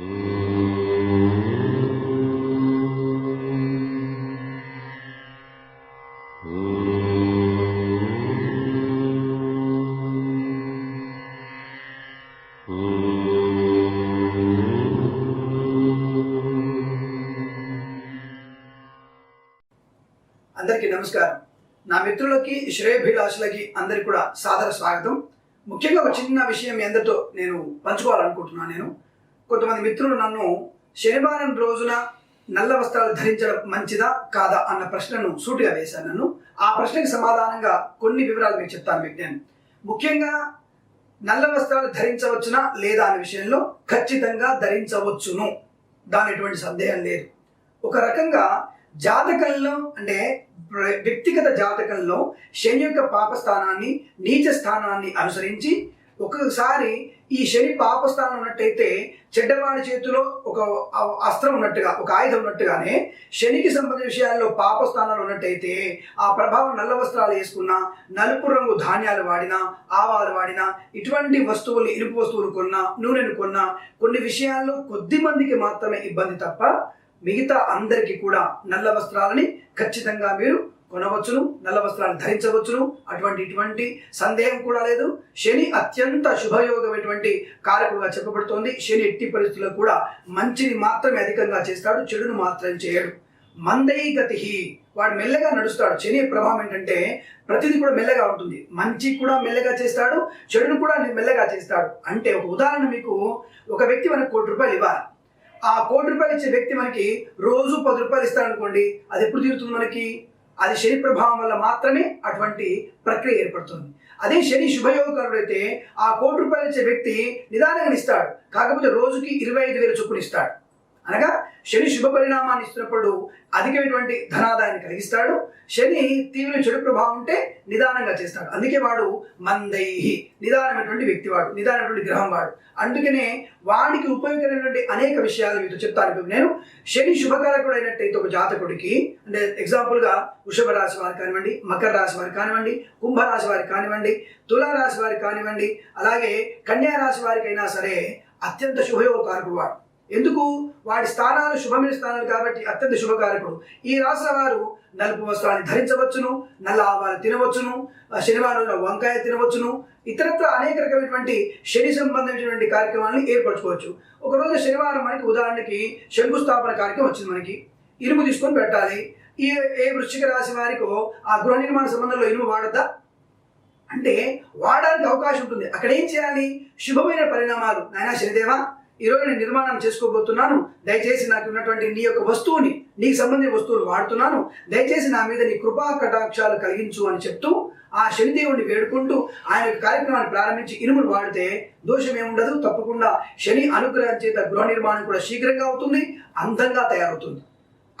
అందరికీ నమస్కారం. నా మిత్రులకి శ్రేయభిలాషులకి అందరికి కూడా సాదర స్వాగతం. ముఖ్యంగా ఒక చిన్న విషయం మీ నేను పంచుకోవాలనుకుంటున్నాను నేను. కొంతమంది మిత్రులు నన్ను శనివారం రోజున నల్ల వస్త్రాలు ధరించడం మంచిదా కాదా అన్న ప్రశ్నను సూటిగా వేశాను నన్ను. ఆ ప్రశ్నకి సమాధానంగా కొన్ని వివరాలు మీకు చెప్తాను మీకు నేను. ముఖ్యంగా నల్ల వస్త్రాలు ధరించవచ్చునా లేదా అనే విషయంలో ఖచ్చితంగా ధరించవచ్చును. దాని ఎటువంటి సందేహం లేదు. ఒక రకంగా జాతకంలో అంటే వ్యక్తిగత జాతకంలో శని యొక్క పాప స్థానాన్ని నీచ స్థానాన్ని అనుసరించి ఒక్కొక్కసారి ఈ శని పాపస్థానం ఉన్నట్టయితే చెడ్డవాడి చేతిలో ఒక అస్త్రం ఉన్నట్టుగా ఒక ఆయుధం ఉన్నట్టుగానే శనికి సంబంధించిన విషయాల్లో పాపస్థానాలు ఉన్నట్టయితే ఆ ప్రభావం నల్ల వస్త్రాలు వేసుకున్నా నలుపు రంగు ధాన్యాలు వాడినా ఆవాలు వాడినా ఇటువంటి వస్తువులు ఇనుపు వస్తువులు కొన్నా నూనెను కొన్నా కొన్ని విషయాల్లో కొద్ది మందికి మాత్రమే ఇబ్బంది తప్ప మిగతా అందరికీ కూడా నల్ల వస్త్రాలని ఖచ్చితంగా మీరు కొనవచ్చును నల్ల వస్త్రాలు ధరించవచ్చును. అటువంటి ఇటువంటి సందేహం కూడా లేదు. శని అత్యంత శుభయోగమైనటువంటి కారకుడుగా చెప్పబడుతోంది. శని ఎట్టి పరిస్థితుల్లో కూడా మంచిని మాత్రమే అధికంగా చేస్తాడు చెడును మాత్రం చేయడు. మందై గతి వాడు మెల్లగా నడుస్తాడు. శని ప్రభావం ఏంటంటే ప్రతిదీ కూడా మెల్లగా ఉంటుంది. మంచి కూడా మెల్లగా చేస్తాడు చెడును కూడా మెల్లగా చేస్తాడు. అంటే ఒక ఉదాహరణ మీకు ఒక వ్యక్తి మనకు కోటి రూపాయలు ఇవ్వాలి. ఆ కోటి రూపాయలు ఇచ్చే వ్యక్తి మనకి రోజు పది రూపాయలు ఇస్తాడు అనుకోండి అది ఎప్పుడు తీరుతుంది మనకి? అది శని ప్రభావం వల్ల మాత్రమే అటువంటి ప్రక్రియ ఏర్పడుతుంది. అదే శని శుభయోగకారుడు ఆ కోటి రూపాయలు ఇచ్చే వ్యక్తి నిదానంగా ఇస్తాడు కాకపోతే రోజుకి ఇరవై ఐదు వేల చొప్పున ఇస్తాడు. అనగా శని శుభ పరిణామాన్ని ఇస్తున్నప్పుడు అధికమైనటువంటి ధనాదాయాన్ని కలిగిస్తాడు. శని తీవ్ర చెడు ప్రభావం ఉంటే నిదానంగా చేస్తాడు. అందుకే వాడు మందైహి నిదానమైనటువంటి వ్యక్తి వాడు నిదానమైనటువంటి గ్రహం వాడు అందుకనే వాడికి ఉపయోగకరమైనటువంటి అనేక విషయాలు మీతో చెప్తాను. నేను శని శుభకారకుడు అయినట్టయితే ఒక జాతకుడికి అంటే ఎగ్జాంపుల్గా వృషభ రాశి వారు కానివ్వండి మకర రాశి వారు కానివ్వండి కుంభరాశి వారికి కానివ్వండి తులా రాశి వారికి కానివ్వండి అలాగే కన్యా రాశి వారికైనా సరే అత్యంత శుభయోగకారకుడు వాడు. ఎందుకు? వాడి స్థానాలు శుభమైన స్థానాలు కాబట్టి అత్యంత శుభకారకుడు. ఈ రాశి వారు నలుపు వస్త్రాన్ని ధరించవచ్చును నల్ల ఆవాలు తినవచ్చును శనివారం రోజున వంకాయ తినవచ్చును ఇతరత్ర అనేక రకమైనటువంటి శని సంబంధించినటువంటి కార్యక్రమాలను ఏర్పరచుకోవచ్చు. ఒక రోజు శనివారం మనకి ఉదాహరణకి శంకుస్థాపన కార్యక్రమం వచ్చింది మనకి. ఇనుము తీసుకొని పెట్టాలి. ఈ ఏ వృశ్చిక రాశి వారికో ఆ గృహ నిర్మాణ సంబంధంలో ఇనుము వాడద్దా? అంటే వాడడానికి అవకాశం ఉంటుంది. అక్కడ ఏం చేయాలి? శుభమైన పరిణామాలు. నాయనా శనిదేవా? ఈరోజు నేను నిర్మాణం చేసుకోబోతున్నాను. దయచేసి నాకు ఉన్నటువంటి నీ యొక్క వస్తువుని నీకు సంబంధించిన వస్తువులు వాడుతున్నాను. దయచేసి నా మీద నీ కృపా కటాక్షాలు కలిగించు అని చెప్తూ ఆ శనిదేవుడిని వేడుకుంటూ ఆయన కార్యక్రమాన్ని ప్రారంభించి ఇనుమును వాడితే దోషం ఏముండదు. తప్పకుండా శని అనుగ్రహం చేత గృహ నిర్మాణం కూడా శీఘ్రంగా అవుతుంది అందంగా తయారవుతుంది.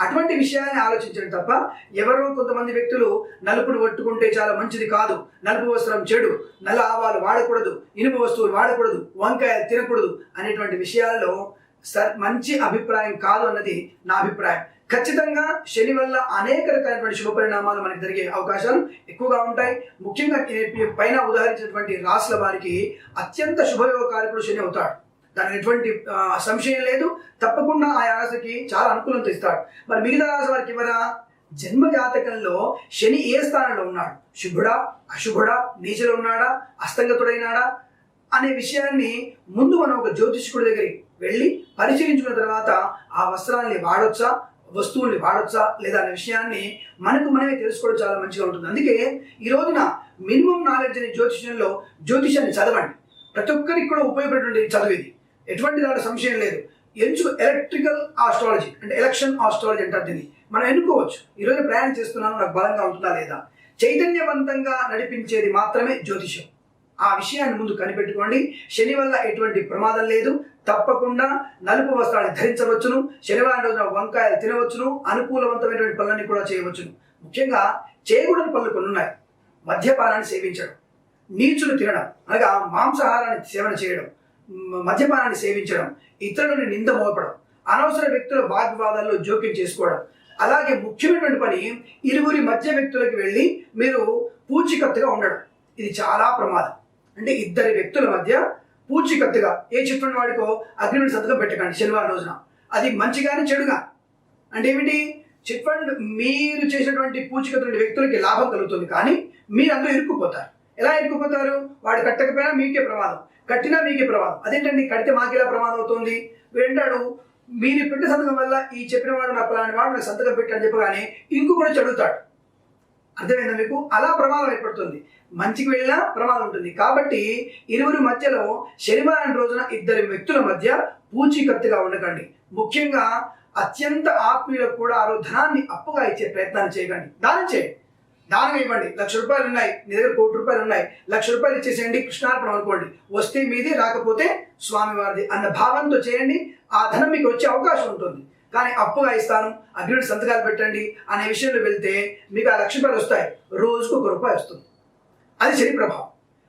అటువంటి విషయాన్ని ఆలోచించడం తప్ప ఎవరో కొంతమంది వ్యక్తులు నలుపును పట్టుకుంటే చాలా మంచిది కాదు. నలుపు వస్త్రం చెడు నల్ల ఆవాలు వాడకూడదు ఇనుప వస్తువులు వాడకూడదు వంకాయలు తినకూడదు అనేటువంటి విషయాల్లో సర్ మంచి అభిప్రాయం కాదు అన్నది నా అభిప్రాయం. ఖచ్చితంగా శని వల్ల అనేక రకాలైనటువంటి శుభ పరిణామాలు మనకి జరిగే అవకాశాలు ఎక్కువగా ఉంటాయి. ముఖ్యంగా పైన ఉదాహరించినటువంటి రాసుల వారికి అత్యంత శుభయోగకారకుడు శని అవుతాడు. దానికి ఎటువంటి సంశయం లేదు. తప్పకుండా ఆ రాశికి చాలా అనుకూలత ఇస్తాడు. మరి మిగతా రాశి వారికి ఇవ్వరా జన్మ జాతకంలో శని ఏ స్థానంలో ఉన్నాడు? శుభుడా అశుభుడా నీచలో ఉన్నాడా అస్తంగతుడైనాడా అనే విషయాన్ని ముందు మనం ఒక జ్యోతిష్కుడి దగ్గరికి వెళ్ళి పరిశీలించుకున్న తర్వాత ఆ వస్త్రాన్ని వాడొచ్చా? వస్తువుల్ని వాడొచ్చా? లేదా అనే విషయాన్ని మనకు మనమే తెలుసుకోవడం చాలా మంచిగా ఉంటుంది. అందుకే ఈ రోజున మినిమం నాలెడ్జ్ అనే జ్యోతిష్యంలో జ్యోతిషాన్ని చదవండి. ప్రతి ఒక్కరికి కూడా ఉపయోగపడేటువంటి చదువు ఇది. ఎటువంటి దాంట్లో సంశయం లేదు. ఎంచు ఎలక్ట్రికల్ ఆస్ట్రాలజీ అంటే ఎలక్షన్ ఆస్ట్రాలజీ అంటారు దీన్ని. మనం ఎన్నుకోవచ్చు. ఈరోజు ప్రయాణం చేస్తున్నాను నాకు బలంగా ఉంటుందా లేదా? చైతన్యవంతంగా నడిపించేది మాత్రమే జ్యోతిషం ఆ విషయాన్ని ముందు కనిపెట్టుకోండి. శని వల్ల ఎటువంటి ప్రమాదం లేదు. తప్పకుండా నలుపు వస్త్రాన్ని ధరించవచ్చును. శనివారం రోజున వంకాయలు తినవచ్చును. అనుకూలవంతమైనటువంటి పనులన్నీ కూడా చేయవచ్చును. ముఖ్యంగా చేయకూడని పనులు కొన్ని ఉన్నాయి. మద్యపానాన్ని సేవించడం నీచులు తినడం అనగా మాంసాహారాన్ని సేవన చేయడం మద్యపానాన్ని సేవించడం ఇతరులను నింద మోపడం అనవసర వ్యక్తుల వాగ్వాదాల్లో జోక్యం చేసుకోవడం. అలాగే ముఖ్యమైనటువంటి పని ఇరువురి మధ్య వ్యక్తులకు వెళ్ళి మీరు పూచికత్తుగా ఉండడం. ఇది చాలా ప్రమాదం. అంటే ఇద్దరి వ్యక్తుల మధ్య పూచికత్తుగా ఏ చిట్ ఫండ్ వాడికో అగ్రిమెంట్ సంతకం పెట్టకండి శనివారం రోజున. అది మంచిగానే చెడుగా. అంటే ఏమిటి? చిట్ ఫండ్ మీరు చేసినటువంటి పూచికత్తుల వ్యక్తులకి లాభం కలుగుతుంది కానీ మీరు ఇరుక్కుపోతారు. ఎలా ఇరుక్కుపోతారు? వాడు కట్టకపోయినా మీకే ప్రమాదం. కట్టినా మీకే ప్రమాదం. అదేంటండి? కడితే మాకెలా ప్రమాదం అవుతుంది వెంటాడు మీరు పెట్టిన సంతకం వల్ల ఈ చెప్పిన వాడు నా పలాని వాడు నాకు సంతకం పెట్టని చెప్పగానే ఇంకు కూడా చదువుతాడు అర్థమైందా మీకు? అలా ప్రమాదం ఏర్పడుతుంది. మంచికి వెళ్ళినా ప్రమాదం ఉంటుంది. కాబట్టి ఇరువురి మధ్యలో శనివారం రోజున ఇద్దరి వ్యక్తుల మధ్య పూచీకత్తుగా ఉండకండి. ముఖ్యంగా అత్యంత ఆత్మీయులకు కూడా ఆ రోజు ధనాన్ని అప్పుగా ఇచ్చే ప్రయత్నాన్ని చేయకండి. దానం చేయండి. దానం ఇవ్వండి. లక్ష రూపాయలు ఉన్నాయి. నీ దగ్గర కోటి రూపాయలు ఉన్నాయి. లక్ష రూపాయలు ఇచ్చేసేయండి. కృష్ణార్పణం అనుకోండి. వస్తే మీది రాకపోతే స్వామివారిది అన్న భావంతో చేయండి. ఆ ధనం మీకు వచ్చే అవకాశం ఉంటుంది. కానీ అప్పుగా ఇస్తాను అగ్రిమెంట్ సంతకాలు పెట్టండి అనే విషయంలో వెళ్తే మీకు ఆ లక్ష రూపాయలు వస్తాయి. రోజుకు ఒక రూపాయి వస్తుంది. అది శని ప్రభావం.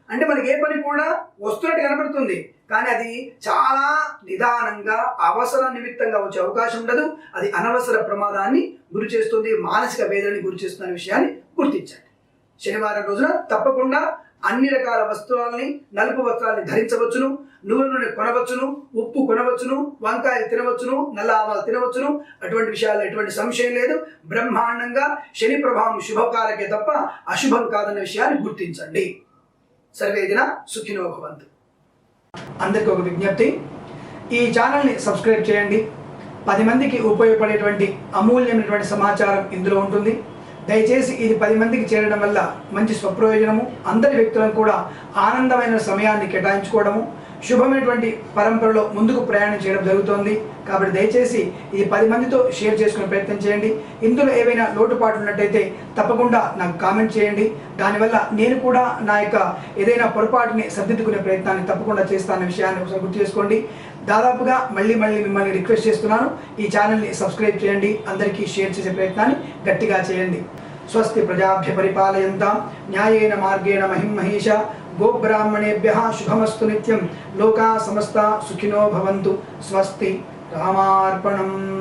అంటే మనకి ఏ పని కూడా వస్తున్నట్టు కనబడుతుంది కానీ అది చాలా నిదానంగా అవసర నిమిత్తంగా వచ్చే అవకాశం ఉండదు. అది అనవసర ప్రమాదాన్ని గురి చేస్తుంది మానసిక వేదనని గురి చేస్తున్న విషయాన్ని గుర్తించండి శనివారం రోజున తప్పకుండా అన్ని రకాల వస్తువులని నలుపు వస్త్రాలని ధరించవచ్చును నువ్వుల నూనె కొనవచ్చును ఉప్పు కొనవచ్చును వంకాయలు తినవచ్చును నల్ల ఆవాలు తినవచ్చును అటువంటి విషయాల్లో ఎటువంటి సంశయం లేదు. బ్రహ్మాండంగా శని ప్రభావం శుభకారకే తప్ప అశుభం కాదన్న విషయాన్ని గుర్తించండి. సర్వేదిన సుఖినో భవంతు. అందరికీ ఒక విజ్ఞప్తి. ఈ ఛానల్ని సబ్స్క్రైబ్ చేయండి. పది మందికి ఉపయోగపడేటువంటి అమూల్యమైనటువంటి సమాచారం ఇందులో ఉంటుంది. దయచేసి ఇది పది మందికి చేరడం వల్ల మంచి స్వప్రయోజనము అందరి వ్యక్తులను కూడా ఆనందమైన సమయాన్ని కేటాయించుకోవడము శుభమైనటువంటి పరంపరలో ముందుకు ప్రయాణం చేయడం జరుగుతోంది. కాబట్టి దయచేసి ఇది పది మందితో షేర్ చేసుకునే ప్రయత్నం చేయండి. ఇందులో ఏవైనా లోటుపాట్లు ఉన్నట్టయితే తప్పకుండా నాకు కామెంట్ చేయండి. దానివల్ల నేను కూడా నా యొక్క ఏదైనా పొరపాటుని సర్దిద్దుకునే ప్రయత్నాన్ని తప్పకుండా చేస్తానన్న విషయాన్ని ఒకసారి గుర్తు చేసుకోండి. దాదాపుగా మళ్ళీ మళ్ళీ మిమ్మల్ని రిక్వెస్ట్ చేస్తున్నాను. ఈ ఛానల్ని సబ్స్క్రైబ్ చేయండి. అందరికీ షేర్ చేసే ప్రయత్నాన్ని గట్టిగా చేయండి. స్వస్తి ప్రజాభ్య పరిపాలయంతాం. న్యాయేన మార్గేణ మహిమహేష. గోబ్రాహ్మణేభ్య శుభమస్తు నిత్యం. లోకా సమస్త సుఖినో భవంతు. స్వస్తి రామార్పణం.